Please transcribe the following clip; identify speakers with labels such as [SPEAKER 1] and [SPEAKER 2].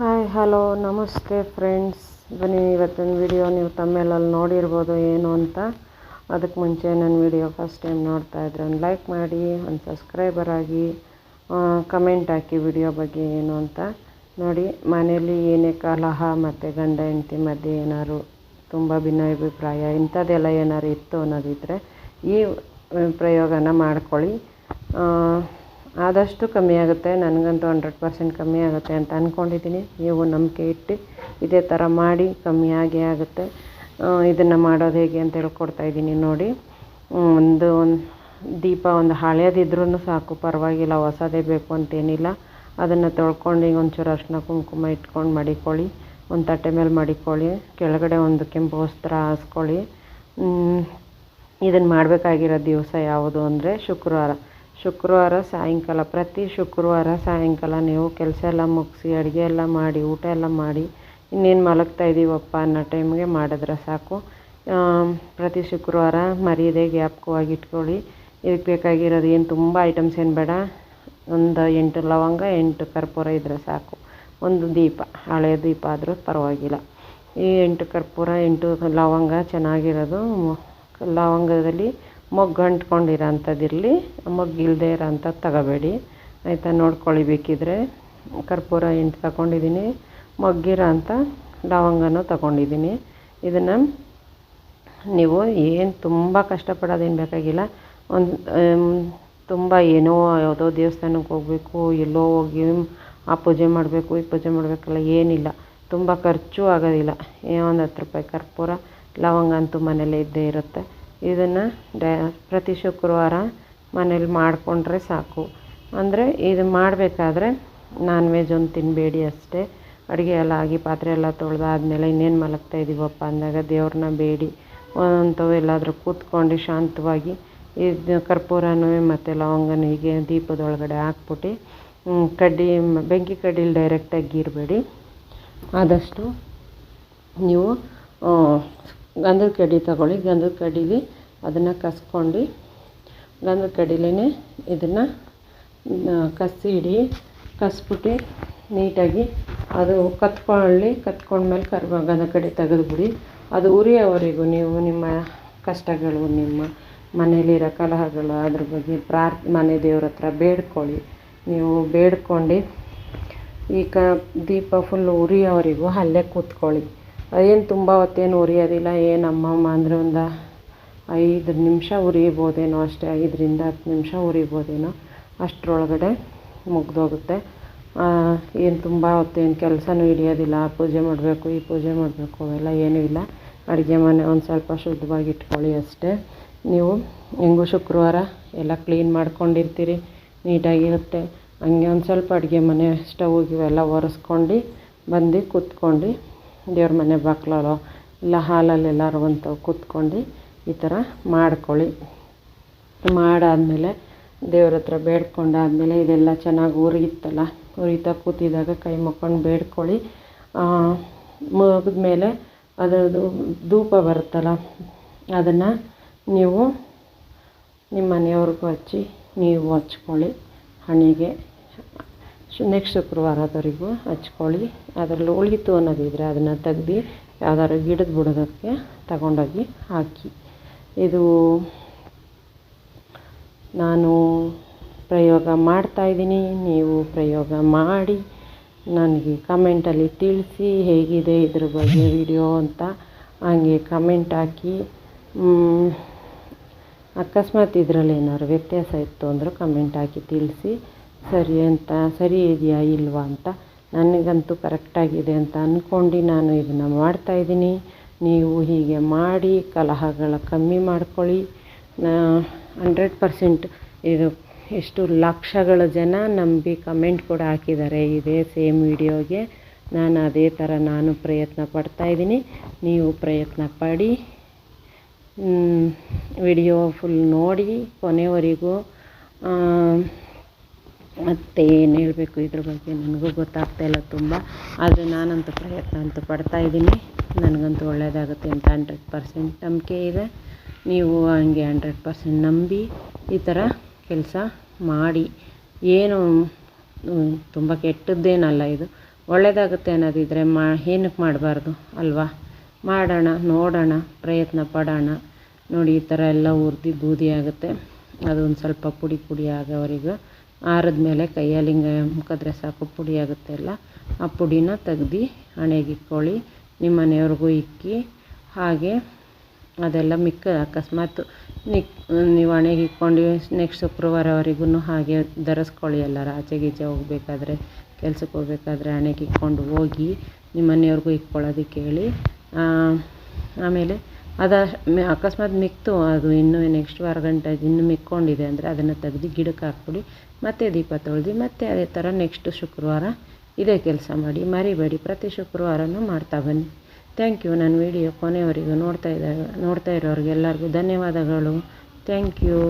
[SPEAKER 1] Hi, hello, ನಮಸ್ತೆ friends. ಬನ್ನಿ, ಇವತ್ತಿನ ವಿಡಿಯೋ ನೀವು ತಮ್ಮೇಲಲ್ಲಿ ನೋಡಿರ್ಬೋದು ಏನು ಅಂತ. ಅದಕ್ಕೆ ಮುಂಚೆ ನನ್ನ ವಿಡಿಯೋ ಫಸ್ಟ್ ಟೈಮ್ ನೋಡ್ತಾ ಇದ್ರೆ ಒಂದು ಲೈಕ್ ಮಾಡಿ, ಒಂದು ಸಬ್ಸ್ಕ್ರೈಬರ್ ಆಗಿ ಕಮೆಂಟ್ ಹಾಕಿ ವಿಡಿಯೋ ಬಗ್ಗೆ ಏನು ಅಂತ ನೋಡಿ. ಮನೆಯಲ್ಲಿ ಏನೇ ಕಲಹ ಮತ್ತು ಗಂಡ, ಹೆಂಡತಿ ಮಧ್ಯೆ ಏನಾದ್ರು ತುಂಬ ಭಿನ್ನಾಭಿಪ್ರಾಯ, ಇಂಥದ್ದೆಲ್ಲ ಏನಾದ್ರು ಇತ್ತು ಅನ್ನೋದಿದ್ದರೆ ಈ ಪ್ರಯೋಗನ ಮಾಡ್ಕೊಳ್ಳಿ. ಆದಷ್ಟು ಕಮ್ಮಿ ಆಗುತ್ತೆ, ನನಗಂತೂ ಹಂಡ್ರೆಡ್ ಪರ್ಸೆಂಟ್ ಕಮ್ಮಿ ಆಗುತ್ತೆ ಅಂತ ಅಂದ್ಕೊಂಡಿದ್ದೀನಿ ನೀವು ನಂಬಿಕೆ ಇಟ್ಟು ಇದೇ ಥರ ಮಾಡಿ, ಕಮ್ಮಿ ಆಗೇ ಆಗುತ್ತೆ. ಇದನ್ನು ಮಾಡೋದು ಹೇಗೆ ಅಂತ ಹೇಳ್ಕೊಡ್ತಾ ಇದ್ದೀನಿ ನೋಡಿ. ಒಂದು ಒಂದು ದೀಪ ಒಂದು ಹಳೆಯದಿದ್ರೂ ಸಾಕು, ಪರವಾಗಿಲ್ಲ, ಹೊಸದೇ ಬೇಕು ಅಂತೇನಿಲ್ಲ. ಅದನ್ನು ತೊಳ್ಕೊಂಡು ಈಗ ಒಂಚೂರು ಅರಿಶಿನ ಕುಂಕುಮ ಇಟ್ಕೊಂಡು ಮಡಿಕೊಳ್ಳಿ, ಒಂದು ತಟ್ಟೆ ಮೇಲೆ ಮಡಿಕೊಳ್ಳಿ, ಕೆಳಗಡೆ ಒಂದು ಕೆಂಪು ವಸ್ತ್ರ ಹಾಸ್ಕೊಳ್ಳಿ. ಇದನ್ನು ಮಾಡಬೇಕಾಗಿರೋ ದಿವಸ ಯಾವುದು ಅಂದರೆ ಶುಕ್ರವಾರ. ಶುಕ್ರವಾರ ಸಾಯಂಕಾಲ, ಪ್ರತಿ ಶುಕ್ರವಾರ ಸಾಯಂಕಾಲ ನೀವು ಕೆಲಸ ಎಲ್ಲ ಮುಗಿಸಿ, ಅಡುಗೆ ಎಲ್ಲ ಮಾಡಿ, ಊಟ ಎಲ್ಲ ಮಾಡಿ, ಇನ್ನೇನು ಮಲಗ್ತಾ ಇದ್ದೀವಪ್ಪ ಅನ್ನೋ ಟೈಮ್ಗೆ ಮಾಡಿದ್ರೆ ಸಾಕು. ಪ್ರತಿ ಶುಕ್ರವಾರ ಮರೀದೆ ಗ್ಯಾಪ್ಕವಾಗಿ ಇಟ್ಕೊಳ್ಳಿ. ಇದಕ್ಕೆ ಬೇಕಾಗಿರೋದು ಏನು ತುಂಬ ಐಟಮ್ಸ್ ಏನು ಬೇಡ. ಒಂದು ಎಂಟು ಲವಂಗ, ಎಂಟು ಕರ್ಪೂರ ಇದ್ದರೆ ಸಾಕು. ಒಂದು ದೀಪ ಹಳೆಯ ದೀಪ ಆದರೂ ಪರವಾಗಿಲ್ಲ. ಈ ಎಂಟು ಕರ್ಪೂರ, ಎಂಟು ಲವಂಗ ಚೆನ್ನಾಗಿರೋದು. ಲವಂಗದಲ್ಲಿ ಮೊಗ್ಗು ಅಂಟ್ಕೊಂಡಿರೋ ಅಂಥದ್ದಿರಲಿ ಮೊಗ್ಗು ಇಲ್ಲದೆ ಇರೋ ಅಂಥದ್ದು ತಗೋಬೇಡಿ. ಆಯಿತಾ, ನೋಡ್ಕೊಳ್ಳಿ ಬೇಕಿದ್ರೆ. ಕರ್ಪೂರ ಎಂಟು ತಗೊಂಡಿದ್ದೀನಿ, ಮೊಗ್ಗಿರೋ ಅಂಥ ಲವಂಗನೂ ತಗೊಂಡಿದ್ದೀನಿ. ಇದನ್ನು ನೀವು ಏನು ತುಂಬ ಕಷ್ಟಪಡೋದೇನು ಬೇಕಾಗಿಲ್ಲ. ಒಂದು ತುಂಬ ಏನೋ ಯಾವುದೋ ದೇವಸ್ಥಾನಕ್ಕೆ ಹೋಗಬೇಕು, ಎಲ್ಲೋ ಹೋಗಿ ಆ ಪೂಜೆ ಮಾಡಬೇಕು, ಈ ಪೂಜೆ ಮಾಡಬೇಕಲ್ಲ, ಏನಿಲ್ಲ. ತುಂಬ ಖರ್ಚು ಆಗೋದಿಲ್ಲ. ಒಂದು ಹತ್ತು ರೂಪಾಯಿ ಕರ್ಪೂರ, ಲವಂಗ ಅಂತೂ ಮನೇಲೇ ಇದ್ದೇ ಇರುತ್ತೆ. ಇದನ್ನು ಡ, ಪ್ರತಿ ಶುಕ್ರವಾರ ಮನೇಲಿ ಮಾಡಿಕೊಂಡ್ರೆ ಸಾಕು. ಅಂದರೆ ಇದು ಮಾಡಬೇಕಾದ್ರೆ ನಾನ್ ವೆಜ್ ಒಂದು ತಿನ್ನಬೇಡಿ ಅಷ್ಟೇ. ಅಡುಗೆ ಎಲ್ಲ ಆಗಿ ಪಾತ್ರೆ ಎಲ್ಲ ತೊಳೆದಾದ್ಮೇಲೆ ಇನ್ನೇನು ಮಲಗ್ತಾ ಇದ್ದೀವಪ್ಪ ಅಂದಾಗ ದೇವ್ರನ್ನ ಬೇಡಿ. ಅಂಥವು ಎಲ್ಲಾದರೂ ಕೂತ್ಕೊಂಡು ಶಾಂತವಾಗಿ ಇದು ಕರ್ಪೂರನೂ ಮತ್ತು ಲವಂಗನ ಹೀಗೆ ದೀಪದೊಳಗಡೆ ಹಾಕ್ಬಿಟ್ಟು ಕಡ್ಡಿ, ಬೆಂಕಿ ಕಡ್ಡಿಲಿ ಡೈರೆಕ್ಟಾಗಿ ಗೀರಬೇಡಿ ಆದಷ್ಟು ನೀವು ಗಂಧದ ಕಡ್ಡಿ ತಗೊಳ್ಳಿ. ಗಂಧದ ಕಡ್ಡೀಲಿ ಅದನ್ನು ಕಸ್ಕೊಂಡು ಗಂಧದ ಕಡ್ಡಿಲೇ ಇದನ್ನು ಕಸಿ ಇಡಿ ಕಸ್ಬಿಟ್ಟು ನೀಟಾಗಿ ಅದು ಕತ್ಕೊಳ್ಳಿ. ಕತ್ಕೊಂಡ್ಮೇಲೆ ಕರ್ಬ ಗಂಧದ ಕಡ್ಡಿ ತೆಗೆದುಬಿಡಿ. ಅದು ಉರಿಯೋವರೆಗೂ ನೀವು ನಿಮ್ಮ ಕಷ್ಟಗಳು, ನಿಮ್ಮ ಮನೆಯಲ್ಲಿರೋ ಕಲಹಗಳು, ಅದ್ರ ಬಗ್ಗೆ ಪ್ರಾರ್ಥ ಮನೆ ದೇವ್ರ ಹತ್ರ ಬೇಡ್ಕೊಳ್ಳಿ. ನೀವು ಬೇಡ್ಕೊಂಡು ಈ ಕ, ದೀಪ ಫುಲ್ ಉರಿಯೋವರೆಗೂ ಅಲ್ಲೇ ಕೂತ್ಕೊಳ್ಳಿ. ಏನು ತುಂಬ ಹೊತ್ತೇನು ಉರಿಯೋದಿಲ್ಲ, ಏನು ಅಮ್ಮಮ್ಮ ಅಂದರೆ ಒಂದು ಐದು ನಿಮಿಷ ಉರಿಬೋದೇನೋ ಅಷ್ಟೇ, ಐದರಿಂದ ಹತ್ತು ನಿಮಿಷ ಉರಿಬೋದೇನೋ ಅಷ್ಟರೊಳಗಡೆ ಮುಗಿದೋಗುತ್ತೆ. ಏನು ತುಂಬ ಹೊತ್ತೇನು ಕೆಲಸನೂ ಹಿಡಿಯೋದಿಲ್ಲ, ಪೂಜೆ ಮಾಡಬೇಕು, ಈ ಪೂಜೆ ಮಾಡಬೇಕು, ಅವೆಲ್ಲ ಏನೂ ಇಲ್ಲ. ಅಡುಗೆ ಮನೆ ಒಂದು ಸ್ವಲ್ಪ ಶುದ್ಧವಾಗಿ ಇಟ್ಕೊಳ್ಳಿ ಅಷ್ಟೇ. ನೀವು ಹೆಂಗೂ ಶುಕ್ರವಾರ ಎಲ್ಲ ಕ್ಲೀನ್ ಮಾಡ್ಕೊಂಡಿರ್ತೀರಿ, ನೀಟಾಗಿರುತ್ತೆ. ಹಂಗೆ ಒಂದು ಸ್ವಲ್ಪ ಅಡುಗೆ ಮನೆ ಸ್ಟವ್ ಇವೆಲ್ಲ ಒರೆಸ್ಕೊಂಡು ಬಂದು ಕೂತ್ಕೊಂಡು ದೇವ್ರ ಮನೆ ಬಾಗ್ಲಲ್ಲೋ ಇಲ್ಲ ಹಾಲಲ್ಲಿ ಎಲ್ಲರೂ ಒಂದು ಕೂತ್ಕೊಂಡು ಈ ಥರ ಮಾಡ್ಕೊಳ್ಳಿ. ಮಾಡಾದಮೇಲೆ ದೇವ್ರ ಹತ್ರ ಬೇಡ್ಕೊಂಡಾದಮೇಲೆ ಇದೆಲ್ಲ ಚೆನ್ನಾಗಿ ಉರಿಯುತ್ತಲ್ಲ, ಉರಿತಾ ಕೂತಿದ್ದಾಗ ಕೈ ಮುಕ್ಕೊಂಡು ಬೇಡ್ಕೊಳ್ಳಿ. ಮುಗಿದ್ಮೇಲೆ ಅದರದ್ದು ಧೂಪ ಬರುತ್ತಲ್ಲ, ಅದನ್ನು ನೀವು ನಿಮ್ಮ ಮನೆಯವ್ರಿಗೂ ಹಚ್ಚಿ, ನೀವು ಹಚ್ಕೊಳ್ಳಿ ಹಣೆಗೆ ನೆಕ್ಸ್ಟ್ ಶುಕ್ರವಾರದವರೆಗೂ ಹಚ್ಕೊಳ್ಳಿ. ಅದರಲ್ಲಿ ಉಳಿತು ಅನ್ನೋದಿದ್ರೆ ಅದನ್ನು ತೆಗ್ದು ಯಾವ್ದಾದ್ರು ಗಿಡದ ಬುಡದಕ್ಕೆ ತಗೊಂಡೋಗಿ ಹಾಕಿ. ಇದು ನಾನು ಪ್ರಯೋಗ ಮಾಡ್ತಾಯಿದ್ದೀನಿ ನೀವು ಪ್ರಯೋಗ ಮಾಡಿ ನನಗೆ ಕಮೆಂಟಲ್ಲಿ ತಿಳಿಸಿ ಹೇಗಿದೆ ಇದ್ರ ಬಗ್ಗೆ ವಿಡಿಯೋ ಅಂತ ಹಂಗೆ ಕಮೆಂಟ್ ಹಾಕಿ. ಅಕಸ್ಮಾತ್ ಇದರಲ್ಲಿ ಏನಾದ್ರು ವ್ಯತ್ಯಾಸ ಇತ್ತು ಅಂದರೂ ಕಮೆಂಟ್ ಹಾಕಿ ತಿಳಿಸಿ. ಸರಿ ಅಂತ, ಸರಿ ಇದೆಯಾ ಇಲ್ವಾ ಅಂತ. ನನಗಂತೂ ಕರೆಕ್ಟಾಗಿದೆ ಅಂತ ಅಂದ್ಕೊಂಡು ನಾನು ಇದನ್ನು ಮಾಡ್ತಾಯಿದ್ದೀನಿ ನೀವು ಹೀಗೆ ಮಾಡಿ, ಕಲಹಗಳ ಕಮ್ಮಿ ಮಾಡ್ಕೊಳ್ಳಿ. ಹಂಡ್ರೆಡ್ ಪರ್ಸೆಂಟ್ ಇದು ಎಷ್ಟು ಲಕ್ಷಗಳ ಜನ ನಂಬಿ ಕಮೆಂಟ್ ಕೂಡ ಹಾಕಿದ್ದಾರೆ ಇದೇ ಸೇಮ್ ವಿಡಿಯೋಗೆ ನಾನು ಅದೇ ಥರ ನಾನು ಪ್ರಯತ್ನ ಪಡ್ತಾಯಿದ್ದೀನಿ ನೀವು ಪ್ರಯತ್ನ ಪಡಿ. ವಿಡಿಯೋ ಫುಲ್ ನೋಡಿ ಕೊನೆವರೆಗೂ. ಮತ್ತು ಏನು ಹೇಳಬೇಕು ಇದ್ರ ಬಗ್ಗೆ ನನಗೂ ಗೊತ್ತಾಗ್ತಾಯಿಲ್ಲ ತುಂಬ. ಆದರೆ ನಾನಂತೂ ಪ್ರಯತ್ನ ಅಂತೂ ಪಡ್ತಾಯಿದ್ದೀನಿ ನನಗಂತೂ ಒಳ್ಳೆಯದಾಗುತ್ತೆ ಅಂತ ಹಂಡ್ರೆಡ್ ಪರ್ಸೆಂಟ್ ನಂಬಿಕೆ ಇದೆ. ನೀವು ಹಂಗೆ ಹಂಡ್ರೆಡ್ ಪರ್ಸೆಂಟ್ ನಂಬಿ ಈ ಥರ ಕೆಲಸ ಮಾಡಿ. ಏನು ತುಂಬ ಕೆಟ್ಟದ್ದೇನಲ್ಲ ಇದು. ಒಳ್ಳೆಯದಾಗುತ್ತೆ ಅನ್ನೋದಿದ್ರೆ ಮಾ, ಏನಕ್ಕೆ ಮಾಡಬಾರ್ದು ಅಲ್ವಾ? ಮಾಡೋಣ, ನೋಡೋಣ, ಪ್ರಯತ್ನ ಪಡೋಣ. ನೋಡಿ ಈ ಥರ ಎಲ್ಲ ಉರ್ದು ಬೂದಿ ಆಗುತ್ತೆ. ಅದೊಂದು ಸ್ವಲ್ಪ ಪುಡಿ ಪುಡಿ ಆಗೋವರೆಗೂ ಆರಿದ್ಮೇಲೆ ಕೈಯಲ್ಲಿ ಹಿಂಗೆ ಮುಖದ್ರೆ ಸಾಕು, ಪುಡಿ ಆಗುತ್ತೆ ಅಲ್ಲ ಆ ಪುಡಿನ ತೆಗ್ದು ಹಣೆಗೆ ಇಕ್ಕೊಳ್ಳಿ, ನಿಮ್ಮ ಮನೆಯವ್ರಿಗೂ ಇಕ್ಕಿ, ಹಾಗೆ ಅದೆಲ್ಲ ಮಿಕ್ಕ ಅಕಸ್ಮಾತ್ ನಿಕ್, ನೀವು ಹಣೆಗೆ ಇಕ್ಕೊಂಡು ನೆಕ್ಸ್ಟ್ ಶುಕ್ರವಾರವರೆಗೂ ಹಾಗೆ ಧರಿಸ್ಕೊಳ್ಳಿ ಎಲ್ಲರ. ಆಚೆ ಗೀಚೆ ಹೋಗ್ಬೇಕಾದ್ರೆ, ಕೆಲ್ಸಕ್ಕೆ ಹೋಗ್ಬೇಕಾದ್ರೆ ಹಣೆಗೆ ಇಕ್ಕೊಂಡು ಹೋಗಿ ನಿಮ್ಮ ಮನೆಯವ್ರಿಗೂ ಇಕ್ಕೊಳ್ಳೋದಕ್ಕೆ ಹೇಳಿ ಆಮೇಲೆ ಅದು ಅಕಸ್ಮಾತ್ ಮಿಕ್ತು, ಅದು ಇನ್ನೂ ನೆಕ್ಸ್ಟ್ ವಾರ ಗಂಟೆ ಇನ್ನೂ ಮಿಕ್ಕೊಂಡಿದೆ ಅಂದರೆ ಅದನ್ನು ತೆಗ್ದು ಗಿಡಕ್ಕೆ ಹಾಕ್ಬಿಡಿ, ಮತ್ತೆ ದೀಪ ತೊಳೆದು, ಮತ್ತೆ ಅದೇ ಥರ ನೆಕ್ಸ್ಟ್ ಶುಕ್ರವಾರ ಇದೇ ಕೆಲಸ ಮಾಡಿ, ಮರಿಬೇಡಿ, ಪ್ರತಿ ಶುಕ್ರವಾರನೂ ಮಾಡ್ತಾ ಬನ್ನಿ. ಥ್ಯಾಂಕ್ ಯು ನನ್ನ ವಿಡಿಯೋ ಕೊನೆಯವರೆಗೂ ನೋಡ್ತಾ ಇದ್ದಾಗ ನೋಡ್ತಾ ಇರೋರಿಗೆಲ್ಲರಿಗೂ ಧನ್ಯವಾದಗಳು. Thank you